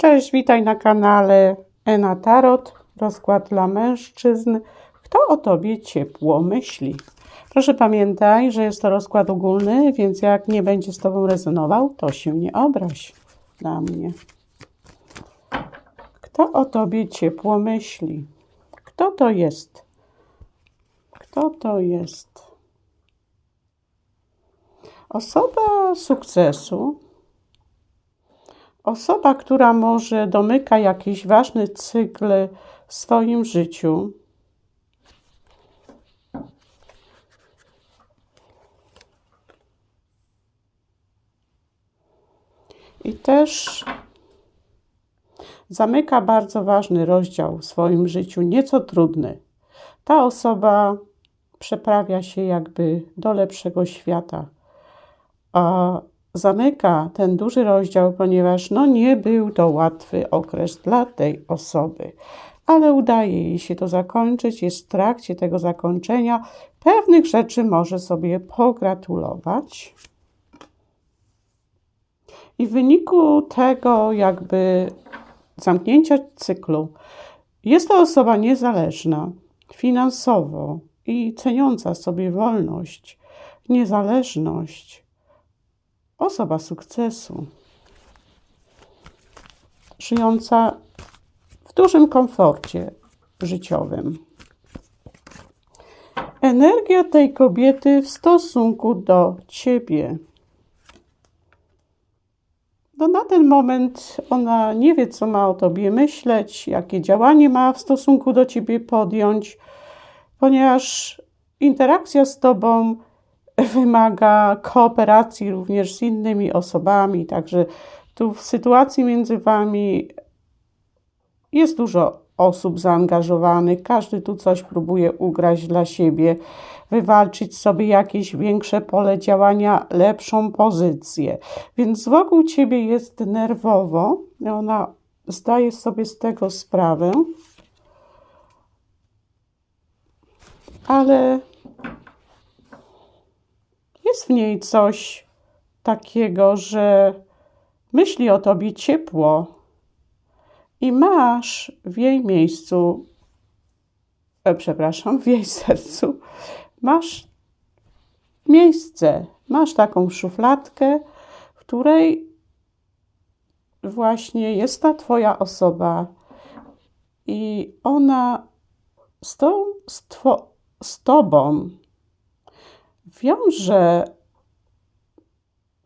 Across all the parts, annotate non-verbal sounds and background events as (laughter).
Cześć, witaj na kanale Ena Tarot, rozkład dla mężczyzn. Kto o tobie ciepło myśli? Proszę pamiętaj, że jest to rozkład ogólny, więc jak nie będzie z tobą rezonował, to się nie obraź na mnie. Kto o tobie ciepło myśli? Kto to jest? Kto to jest? Osoba sukcesu, osoba, która może domyka jakiś ważny cykl w swoim życiu. I też zamyka bardzo ważny rozdział w swoim życiu, nieco trudny. Ta osoba przeprawia się jakby do lepszego świata. A zamyka ten duży rozdział, ponieważ no nie był to łatwy okres dla tej osoby, ale udaje jej się to zakończyć, jest w trakcie tego zakończenia. Pewnych rzeczy może sobie pogratulować. I w wyniku tego jakby zamknięcia cyklu jest to osoba niezależna finansowo i ceniąca sobie wolność, niezależność, osoba sukcesu, żyjąca w dużym komforcie życiowym. Energia tej kobiety w stosunku do ciebie. No na ten moment ona nie wie, co ma o tobie myśleć, jakie działanie ma w stosunku do ciebie podjąć, ponieważ interakcja z tobą wymaga kooperacji również z innymi osobami, także tu w sytuacji między Wami jest dużo osób zaangażowanych, każdy tu coś próbuje ugrać dla siebie, wywalczyć sobie jakieś większe pole działania, lepszą pozycję. Więc wokół Ciebie jest nerwowo, ona zdaje sobie z tego sprawę, ale jest w niej coś takiego, że myśli o tobie ciepło i masz w jej miejscu, e, przepraszam, w jej (laughs) sercu, masz miejsce, masz taką szufladkę, w której właśnie jest ta Twoja osoba i ona z, tą, z, two, z Tobą wiąże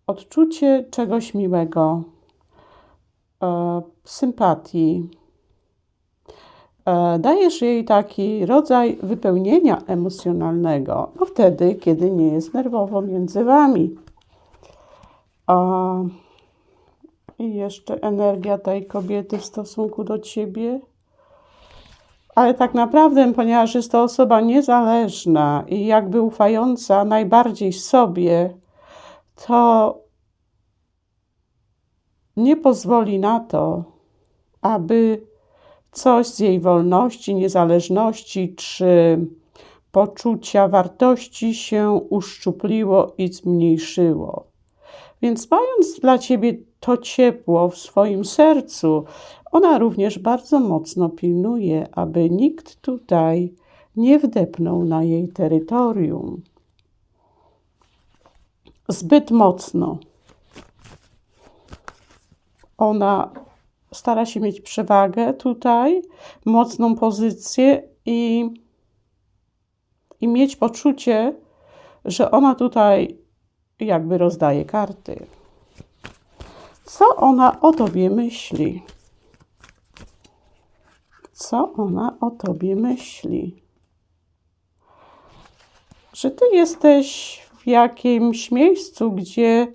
odczucie czegoś miłego, e, sympatii. E, dajesz jej taki rodzaj wypełnienia emocjonalnego, no wtedy, kiedy nie jest nerwowo między wami. E, I jeszcze energia tej kobiety w stosunku do ciebie ale tak naprawdę, ponieważ jest to osoba niezależna i jakby ufająca najbardziej sobie, to nie pozwoli na to, aby coś z jej wolności, niezależności czy poczucia wartości się uszczupliło i zmniejszyło. Więc mając dla ciebie to ciepło w swoim sercu, ona również bardzo mocno pilnuje, aby nikt tutaj nie wdepnął na jej terytorium. Zbyt mocno. Ona stara się mieć przewagę tutaj, mocną pozycję i, i mieć poczucie, że ona tutaj jakby rozdaje karty. Co ona o tobie myśli? Co ona o tobie myśli? Że ty jesteś w jakimś miejscu, gdzie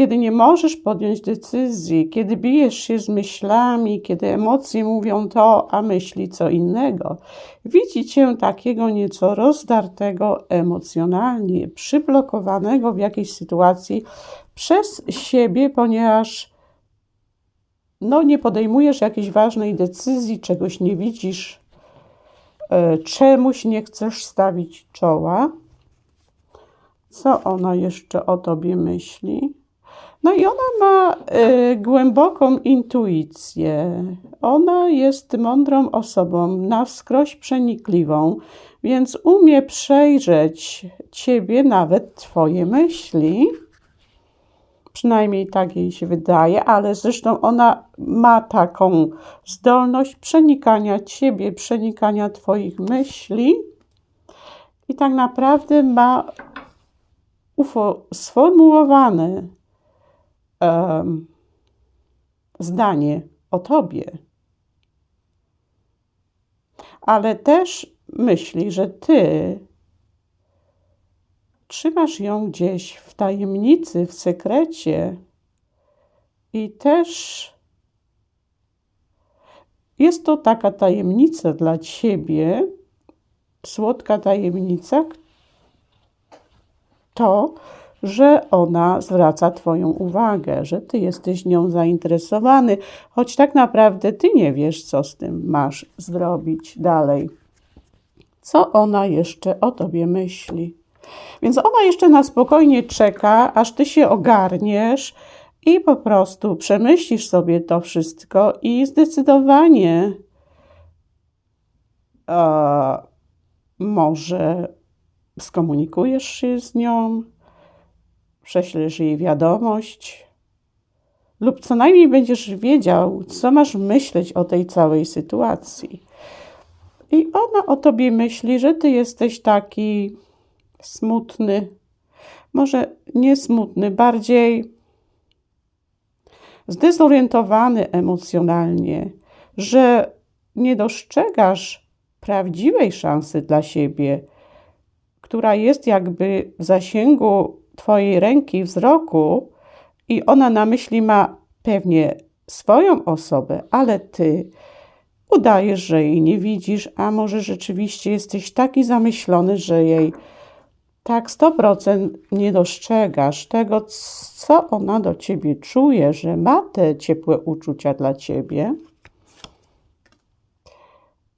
kiedy nie możesz podjąć decyzji, kiedy bijesz się z myślami, kiedy emocje mówią to, a myśli co innego, widzi cię takiego nieco rozdartego emocjonalnie, przyblokowanego w jakiejś sytuacji przez siebie, ponieważ no, nie podejmujesz jakiejś ważnej decyzji, czegoś nie widzisz, e, czemuś nie chcesz stawić czoła. Co ona jeszcze o tobie myśli? No i ona ma y, głęboką intuicję. Ona jest mądrą osobą, na wskroś przenikliwą, więc umie przejrzeć ciebie, nawet twoje myśli. Przynajmniej tak jej się wydaje, ale zresztą ona ma taką zdolność przenikania ciebie, przenikania twoich myśli i tak naprawdę ma ufo, um, zdanie o tobie. Ale też myśli, że ty trzymasz ją gdzieś w tajemnicy, w sekrecie i też jest to taka tajemnica dla ciebie, słodka tajemnica, to, że ona zwraca Twoją uwagę, że Ty jesteś nią zainteresowany, choć tak naprawdę Ty nie wiesz, co z tym masz zrobić dalej. Co ona jeszcze o Tobie myśli? Więc ona jeszcze na spokojnie czeka, aż Ty się ogarniesz i po prostu przemyślisz sobie to wszystko i zdecydowanie e, może skomunikujesz się z nią, prześlesz jej wiadomość, lub co najmniej będziesz wiedział, co masz myśleć o tej całej sytuacji. I ona o tobie myśli, że ty jesteś taki smutny, może nie smutny, bardziej zdezorientowany emocjonalnie, że nie dostrzegasz prawdziwej szansy dla siebie, która jest jakby w zasięgu Twojej ręki, wzroku, i ona na myśli ma pewnie swoją osobę, ale Ty udajesz, że jej nie widzisz, a może rzeczywiście jesteś taki zamyślony, że jej tak 100% nie dostrzegasz tego, co ona do ciebie czuje, że ma te ciepłe uczucia dla ciebie.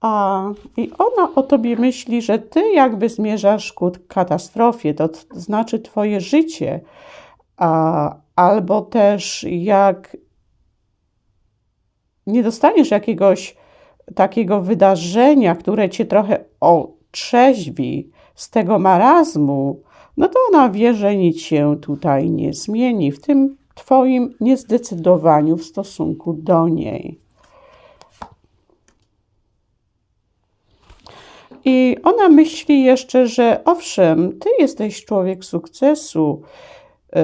A, I ona o tobie myśli, że ty jakby zmierzasz ku katastrofie, to znaczy twoje życie, a, albo też jak nie dostaniesz jakiegoś takiego wydarzenia, które cię trochę otrzeźwi z tego marazmu, no to ona wie, że nic się tutaj nie zmieni w tym twoim niezdecydowaniu w stosunku do niej. I ona myśli jeszcze, że owszem, ty jesteś człowiek sukcesu, yy,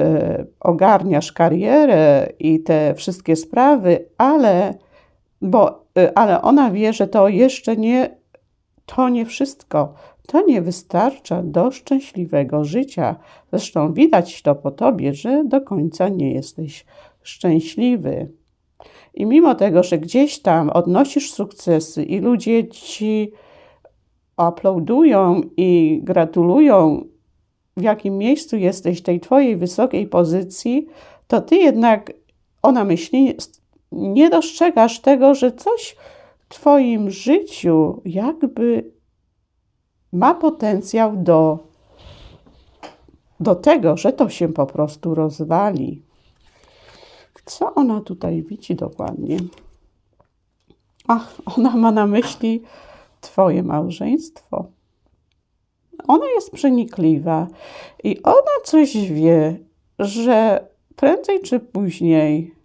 ogarniasz karierę i te wszystkie sprawy, ale, bo, yy, ale ona wie, że to jeszcze nie, to nie wszystko. To nie wystarcza do szczęśliwego życia. Zresztą widać to po tobie, że do końca nie jesteś szczęśliwy. I mimo tego, że gdzieś tam odnosisz sukcesy i ludzie ci aplaudują i gratulują, w jakim miejscu jesteś tej twojej wysokiej pozycji, to ty jednak, ona myśli, nie dostrzegasz tego, że coś w twoim życiu jakby ma potencjał do, do tego, że to się po prostu rozwali. Co ona tutaj widzi dokładnie? Ach, ona ma na myśli Twoje małżeństwo. Ona jest przenikliwa i ona coś wie, że prędzej czy później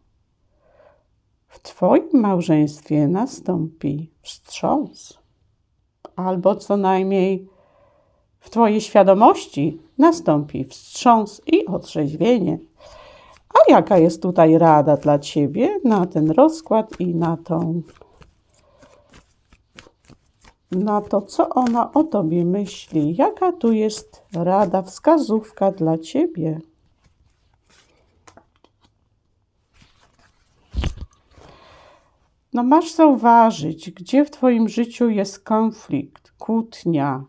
w Twoim małżeństwie nastąpi wstrząs, albo co najmniej w Twojej świadomości nastąpi wstrząs i otrzeźwienie. A jaka jest tutaj rada dla Ciebie na ten rozkład i na tą na to, co ona o tobie myśli. Jaka tu jest rada, wskazówka dla ciebie? No, masz zauważyć, gdzie w Twoim życiu jest konflikt, kłótnia,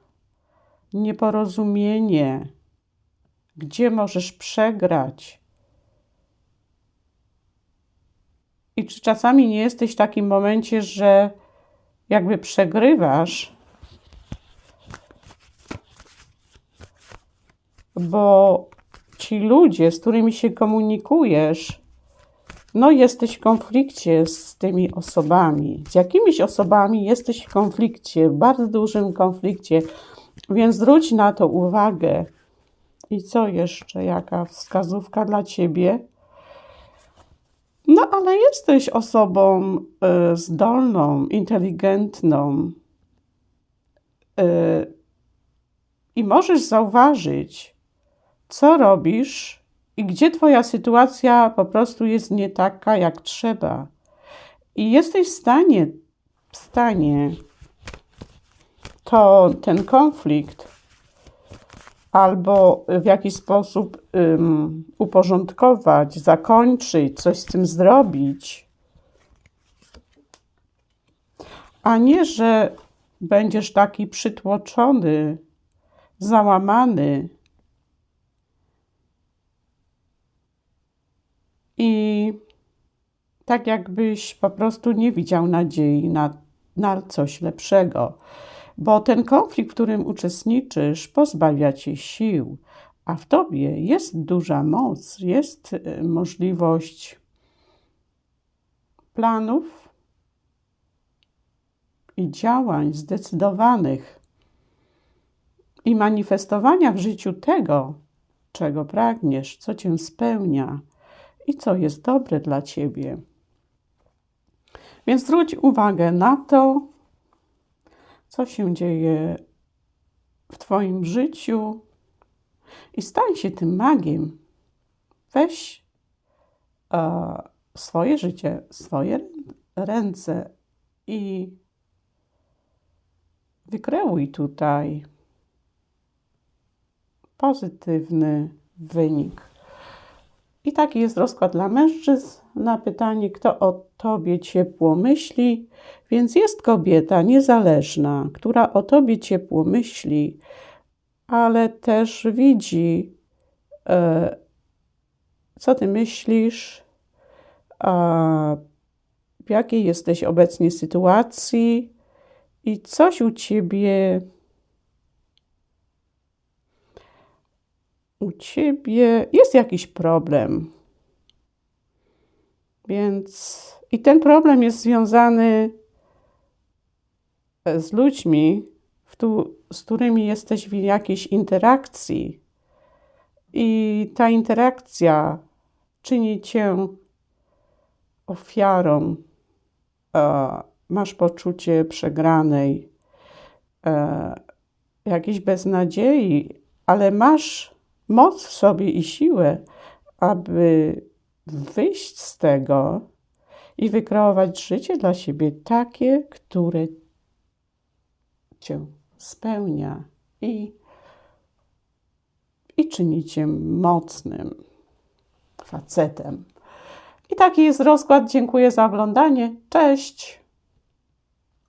nieporozumienie, gdzie możesz przegrać. I czy czasami nie jesteś w takim momencie, że jakby przegrywasz, bo ci ludzie, z którymi się komunikujesz, no jesteś w konflikcie z tymi osobami. Z jakimiś osobami jesteś w konflikcie, w bardzo dużym konflikcie, więc zwróć na to uwagę. I co jeszcze? Jaka wskazówka dla ciebie? No, ale jesteś osobą y, zdolną, inteligentną. Y, I możesz zauważyć, co robisz i gdzie Twoja sytuacja po prostu jest nie taka, jak trzeba. I jesteś w stanie, w stanie to ten konflikt albo w jakiś sposób um, uporządkować, zakończyć, coś z tym zrobić, a nie, że będziesz taki przytłoczony, załamany. I tak jakbyś po prostu nie widział nadziei na, na coś lepszego bo ten konflikt, w którym uczestniczysz, pozbawia cię sił, a w tobie jest duża moc, jest y, możliwość planów i działań zdecydowanych i manifestowania w życiu tego, czego pragniesz, co cię spełnia i co jest dobre dla ciebie. Więc zwróć uwagę na to, co się dzieje w Twoim życiu i stań się tym magiem. Weź e, swoje życie, swoje ręce i wykreuj tutaj pozytywny wynik. I taki jest rozkład dla mężczyzn na pytanie, kto o tobie ciepło myśli. Więc jest kobieta niezależna, która o tobie ciepło myśli, ale też widzi, e, co ty myślisz, a w jakiej jesteś obecnie sytuacji i coś u ciebie u ciebie jest jakiś problem. Więc i ten problem jest związany z ludźmi, tu, z którymi jesteś w jakiejś interakcji. I ta interakcja czyni cię ofiarą. E, masz poczucie przegranej, e, jakiejś beznadziei, ale masz moc w sobie i siłę, aby wyjść z tego i wykreować życie dla siebie takie, które cię spełnia i, i czyni cię mocnym facetem. I taki jest rozkład. Dziękuję za oglądanie. Cześć!